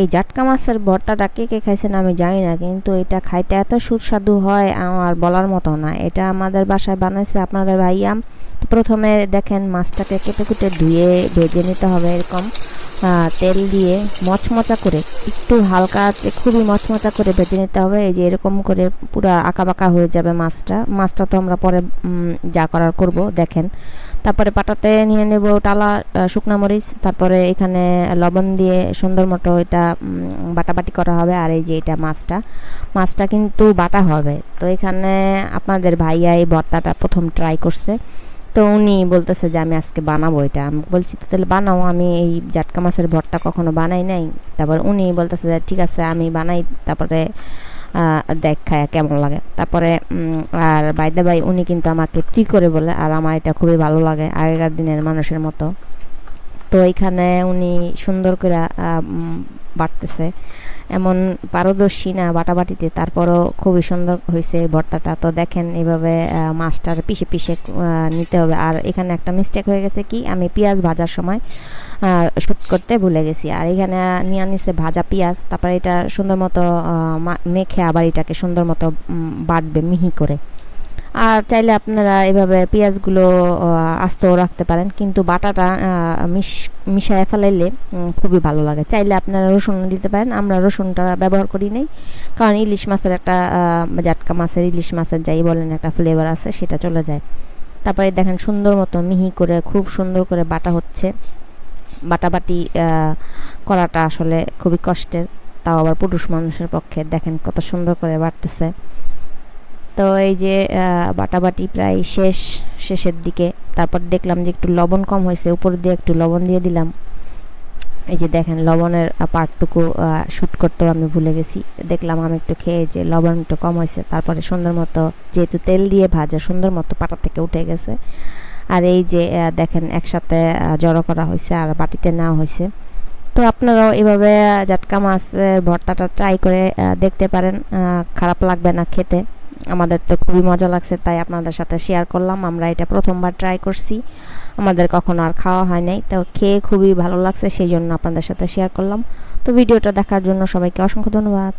এই জাটকা মাছের ভর্তাটা কে কে খাইছেন আমি জানি না, কিন্তু এটা খাইতে এত সুস্বাদু হয় আমার বলার মতো না। এটা আমাদের বাসায় বানাইছে আপনাদের ভাইয়া। প্রথমে দেখেন মাছটাকে কেটে কুটে ধুয়ে ভেজে নিতে হবে এরকম তেল দিয়ে মচমচা করে, একটু হালকা খুবই মচমচা করে ভেজে নিতে হবে, এই যে এরকম করে পুরো আঁকা বাঁকা হয়ে যাবে মাছটা। মাছটা তো আমরা পরে যা করার করব, দেখেন। তারপরে পাটাতে নিয়ে নেব টালা শুকনা মরিচ, তারপরে এখানে লবণ দিয়ে সুন্দর মতো এটা বাটাবাটি করা হবে, আর এই যে এটা মাছটা। মাছটা কিন্তু বাটা হবে। তো এখানে আপনাদের ভাইয়া এই ভর্তাটা প্রথম ট্রাই করছে। তো উনি বলতেছে যে, আমি আজকে বানাবো এটা। আমি বলছি, তো তাহলে বানাও, আমি এই জাটকা মাছের ভর্তা কখনো বানাই নাই? তারপর উনি বলতেছে যে, ঠিক আছে, আমি বানাই। তারপরে আহ, দেখ খায় কেমন লাগে। তারপরে আর বাইদা ভাই উনি কিন্তু আমাকে তুই করে বলে আর আমার এটা খুবই ভালো লাগে আগেকার দিনের মানুষের মতো। তো এখানে উনি সুন্দর করে বাড়তেছে। এমন পারদর্শী না বাটাবাটিতে তারপরও খুবই সুন্দর হয়েছে ভর্তাটা। তো দেখেন এভাবে মাছটার পিষে পিষে নিতে হবে। আর এখানে একটা মিস্টেক হয়ে গেছে কি আমি পেঁয়াজ ভাজার সময় শুট করতে ভুলে গেছি। আর এখানে নিয়ে নিছে ভাজা পেঁয়াজ, তারপরে এটা সুন্দর মতো মেখে আবার এটাকে সুন্দর মতো বাটবে মিহি করে। আর চাইলে আপনারা এভাবে পেঁয়াজগুলো আস্ত রাখতে পারেন, কিন্তু বাটাটা মিশ, মিশায় ফেলাইলে খুবই ভালো লাগে। চাইলে আপনারা রসুন দিতে পারেন, আমরা রসুনটা ব্যবহার করি নাই, কারণ ইলিশ মাছের একটা জাটকা মাছের, ইলিশ মাছের যাই বলেন একটা ফ্লেভার আছে, সেটা চলে যায়। তারপরে দেখেন সুন্দর মতো মিহি করে, খুব সুন্দর করে বাটা হচ্ছে। বাটাবাটি করাটা আসলে খুবই কষ্টের। তাও আবার পুরুষ মানুষের পক্ষে দেখেন কত সুন্দর করে বাড়তেছে। তো এই যে বাটাবাটি প্রায় শেষ, শেষের দিকে। তারপর দেখলাম যে একটু লবণ কম হয়েছে, উপর দিয়ে একটু লবণ দিয়ে দিলাম। এই যে দেখেন লবণের পার্টটুকু শ্যুট করতেও আমি ভুলে গেছি। দেখলাম আমি একটু খেয়ে যে লবণ একটু কম হয়েছে। তারপরে সুন্দর মতো, যেহেতু তেল দিয়ে ভাজা, সুন্দর মতো পাটা থেকে উঠে গেছে। আর এই যে দেখেন একসাথে জড়ো করা হয়েছে আর বাটিতে নেওয়া হয়েছে তো আপনারাও এভাবে জাটকা মাছের ভর্তাটা ট্রাই করে দেখতে পারেন খারাপ লাগবে না খেতে। আমাদের তো খুবই মজা লাগছে, তাই আপনাদের সাথে শেয়ার করলাম। আমরা এটা প্রথমবার ট্রাই করছি। আমাদের কখনো আর খাওয়া হয় নাই, তো খেয়ে খুবই ভালো লাগছে, সেই জন্য আপনাদের সাথে শেয়ার করলাম। তো ভিডিওটা দেখার জন্য সবাইকে অসংখ্য ধন্যবাদ।